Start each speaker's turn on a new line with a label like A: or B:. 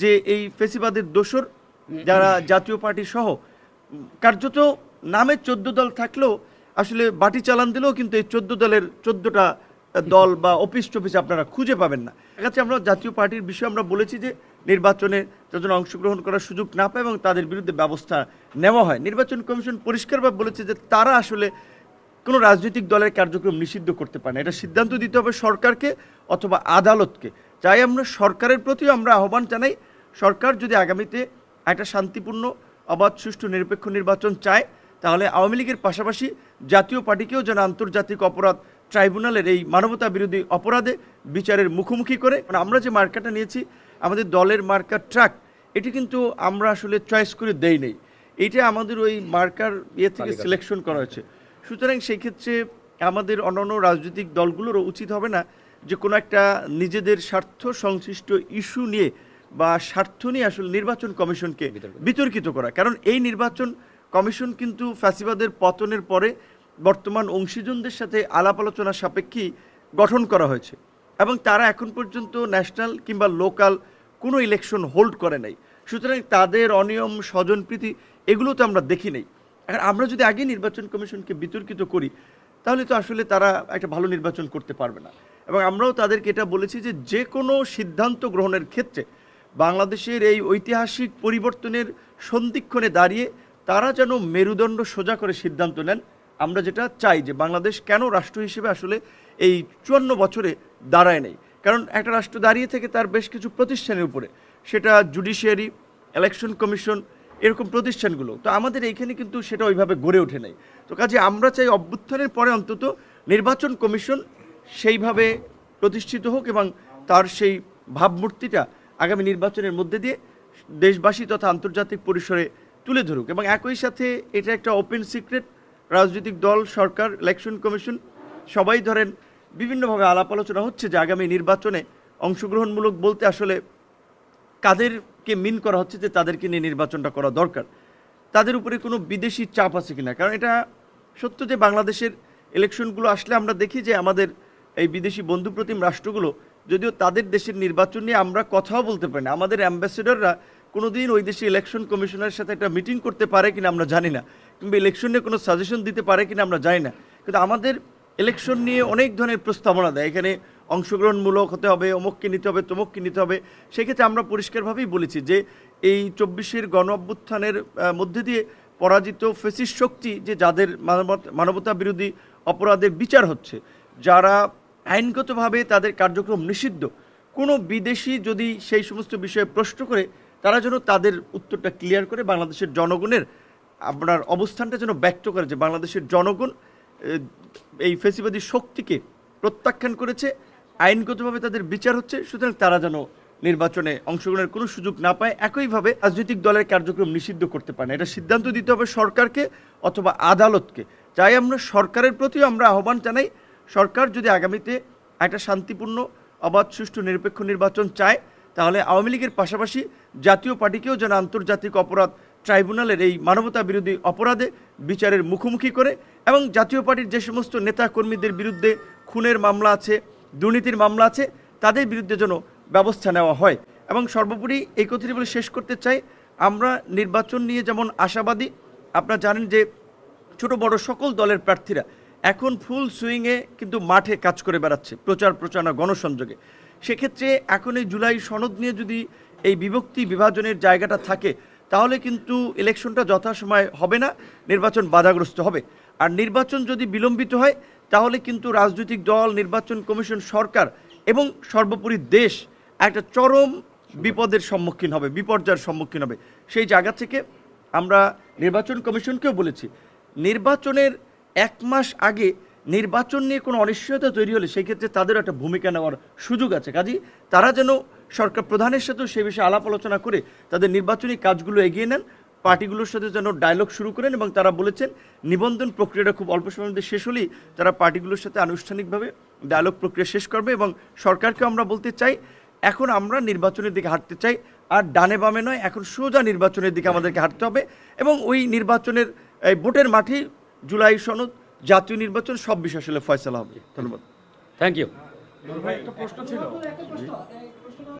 A: যে এই ফেসিবাদের দোসর, যারা জাতীয় পার্টি সহ, কার্যত নামে চোদ্দ দল থাকলেও আসলে বাটি চালান দিলেও কিন্তু এই চোদ্দ দলের চোদ্দটা দল বা অফিস টফিস আপনারা খুঁজে পাবেন না। কাছে আমরা জাতীয় পার্টির বিষয়ে আমরা বলেছি যে, নির্বাচনে যাতে অংশগ্রহণ করার সুযোগ না পায় এবং তাদের বিরুদ্ধে ব্যবস্থা নেওয়া হয়। নির্বাচন কমিশন পরিষ্কারভাবে বলেছে যে, তারা আসলে কোনো রাজনৈতিক দলের কার্যক্রম নিষিদ্ধ করতে পারে না। এটা সিদ্ধান্ত দিতে হবে সরকারকে অথবা আদালতকে। চাই আমরা সরকারের প্রতিও আমরা আহ্বান জানাই সরকার যদি আগামীতে একটা শান্তিপূর্ণ অবাধ সুষ্ঠু নিরপেক্ষ নির্বাচন চায় তাহলে আওয়ামী লীগের পাশাপাশি জাতীয় পার্টিকেও যেন আন্তর্জাতিক অপরাধ ট্রাইব্যুনালের এই মানবতা বিরোধী অপরাধে বিচারের মুখোমুখি করে। মানে আমরা যে মার্কাটা নিয়েছি আমাদের দলের মার্কার ট্রাক এটি কিন্তু আমরা আসলে চয়েস করে দেই নেই। এইটা আমাদের ওই মার্কার ইয়ে থেকে সিলেকশন করা হয়েছে। সুতরাং সেই ক্ষেত্রে আমাদের অন্যান্য রাজনৈতিক দলগুলোরও উচিত হবে না যে কোনো একটা নিজেদের স্বার্থ সংশ্লিষ্ট ইস্যু নিয়ে বা স্বার্থ নিয়ে আসলে নির্বাচন কমিশনকে বিতর্কিত করা। কারণ এই নির্বাচন কমিশন কিন্তু ফ্যাসিবাদের পতনের পরে বর্তমান অংশীজনদের সাথে আলাপ আলোচনা সাপেক্ষেই গঠন করা হয়েছে এবং তারা এখন পর্যন্ত ন্যাশনাল কিংবা লোকাল কোনো ইলেকশন হোল্ড করে নাই। সুতরাং তাদের অনিয়ম স্বজনপ্রীতি এগুলো তো আমরা দেখি নাই। এখন আমরা যদি আগে নির্বাচন কমিশনকে বিতর্কিত করি তাহলে তো আসলে তারা একটা ভালো নির্বাচন করতে পারবে না। এবং আমরাও তাদেরকে এটা বলেছি যে যে কোনো সিদ্ধান্ত গ্রহণের ক্ষেত্রে বাংলাদেশের এই ঐতিহাসিক পরিবর্তনের সন্ধিক্ষণে দাঁড়িয়ে তারা যেন মেরুদণ্ড সোজা করে সিদ্ধান্ত নেন, আমরা যেটা চাই যে বাংলাদেশ কেন রাষ্ট্র হিসেবে আসলে এই চুয়ান্ন বছরে দাঁড়ায় নেই। কারণ একটা রাষ্ট্র দাঁড়িয়ে থেকে তার বেশ কিছু প্রতিষ্ঠানের উপরে, সেটা জুডিশিয়ারি, ইলেকশন কমিশন এরকম প্রতিষ্ঠানগুলো। তো আমাদের এইখানে কিন্তু সেটা ওইভাবে গড়ে ওঠে নাই। তো কাজে আমরা চাই অভ্যুত্থানের পরে অন্তত নির্বাচন কমিশন সেইভাবে প্রতিষ্ঠিত হোক এবং তার সেই ভাবমূর্তিটা আগামী নির্বাচনের মধ্যে দিয়ে দেশবাসী তথা আন্তর্জাতিক পরিসরে তুলে ধরুক এবং একই সাথে এটা একটা ওপেন সিক্রেট রাজনৈতিক দল, সরকার ইলেকশন কমিশন সবাই ধরেন বিভিন্নভাবে আলাপ আলোচনা হচ্ছে যে আগামী নির্বাচনে অংশগ্রহণমূলক বলতে আসলে কাদেরকে মিন করা হচ্ছে যে তাদেরকে নিয়ে নির্বাচনটা করা দরকার। তাদের উপরে কোনো বিদেশি চাপ আছে কিনা? কারণ এটা সত্য যে বাংলাদেশের ইলেকশনগুলো আসলে আমরা দেখি যে আমাদের এই বিদেশি বন্ধুপ্রতিম রাষ্ট্রগুলো যদিও তাদের দেশের নির্বাচন নিয়ে আমরা কথাও বলতে পারি না। আমাদের অ্যাম্বাসেডররা কোনোদিন ওই দেশে ইলেকশন কমিশনের সাথে একটা মিটিং করতে পারে কিনা আমরা জানি না, কিংবা ইলেকশন নিয়ে কোনো সাজেশন দিতে পারে কিনা আমরা জানি না। কিন্তু আমাদের ইলেকশন নিয়ে অনেক ধরনের প্রস্তাবনা দেয়। এখানে অংশগ্রহণমূলক হতে হবে, অমুককে নিতে হবে, তমুককে নিতে হবে। সেক্ষেত্রে আমরা পরিষ্কারভাবেই বলেছি যে এই চব্বিশের গণ অভ্যুত্থানের মধ্যে দিয়ে পরাজিত ফেসিস শক্তি যে যাদের মানবত- বিরোধী অপরাধের বিচার হচ্ছে, যারা আইনগতভাবে তাদের কার্যক্রম নিষিদ্ধ, কোনো বিদেশি যদি সেই সমস্ত বিষয়ে প্রশ্ন করে, তারা যেন তাদের উত্তরটা ক্লিয়ার করে বাংলাদেশের জনগণের আপনার অবস্থানটা যেন ব্যক্ত করে যে বাংলাদেশের জনগণ এই ফেসিবাদী শক্তিকে প্রত্যাখ্যান করেছে আইনগতভাবে তাদের বিচার হচ্ছে, সুতরাং তারা যেন নির্বাচনে অংশগ্রহণের কোনো সুযোগ না পায়, একইভাবে রাজনৈতিক দলের কার্যক্রম নিষিদ্ধ করতে পারে না। এটা সিদ্ধান্ত দিতে হবে সরকারকে অথবা আদালতকে। চাই আমরা সরকারের প্রতিও আমরা আহ্বান জানাই, সরকার যদি আগামীতে একটা শান্তিপূর্ণ, অবাধ, সুষ্ঠু, নিরপেক্ষ নির্বাচন চায়, তাহলে আওয়ামী লীগের পাশাপাশি জাতীয় পার্টিকেও যেন আন্তর্জাতিক অপরাধ ট্রাইব্যুনালের এই মানবতা বিরোধী অপরাধে বিচারের মুখোমুখি করে এবং জাতীয় পার্টির যে সমস্ত নেতা কর্মীদের বিরুদ্ধে খুনের মামলা আছে দুর্নীতির মামলা আছে, তাদের বিরুদ্ধে যেন ব্যবস্থা নেওয়া হয়। এবং সর্বোপরি এই কথাটি বলে শেষ করতে চাই, আমরা নির্বাচন নিয়ে যেমন আশাবাদী, আপনারা জানেন যে ছোট বড় সকল দলের প্রার্থীরা এখন ফুল সুইংয়ে কিন্তু মাঠে কাজ করে বেড়াচ্ছে, প্রচার প্রচারণা, গণসংযোগে। সেক্ষেত্রে এখন এই জুলাই সনদ নিয়ে যদি এই বিভক্তি বিভাজনের জায়গাটা থাকে, তাহলে কিন্তু ইলেকশনটা যথাসময় হবে না, নির্বাচন বাধাগ্রস্ত হবে। আর নির্বাচন যদি বিলম্বিত হয় তাহলে কিন্তু রাজনৈতিক দল, নির্বাচন কমিশন, সরকার এবং সর্বোপরি দেশ একটা চরম বিপদের সম্মুখীন হবে, বিপর্যয়ের সম্মুখীন হবে। সেই জায়গা থেকে আমরা নির্বাচন কমিশনকেও বলেছি, নির্বাচনের এক মাস আগে নির্বাচন নিয়ে কোনো অনিশ্চয়তা তৈরি হলে সেই ক্ষেত্রে তাদেরও একটা ভূমিকা নেওয়ার সুযোগ আছে। কাজেই তারা যেন সরকার প্রধানের সাথেও সেই বিষয়ে আলাপ আলোচনা করে তাদের নির্বাচনী কাজগুলো এগিয়ে নেন পার্টিগুলোর সাথে যেন ডায়লগ শুরু করেন এবং তারা বলেছেন নিবন্ধন প্রক্রিয়াটা খুব অল্প সময়ের মধ্যে শেষ হলেই তারা পার্টিগুলোর সাথে আনুষ্ঠানিকভাবে ডায়লগ প্রক্রিয়া শেষ করবে এবং সরকারকে আমরা বলতে চাই এখন আমরা নির্বাচনের দিকে হাঁটতে চাই আর ডানে বামে নয় এখন সোজা নির্বাচনের দিকে আমাদেরকে হাঁটতে হবে এবং ওই নির্বাচনের এই ভোটের মাঠেই জুলাই সনদ জাতীয় নির্বাচন সব বিষয় আসলে ফয়সলা হবে। ধন্যবাদ।
B: থ্যাংক ইউ
C: একটা প্রশ্ন ছিল।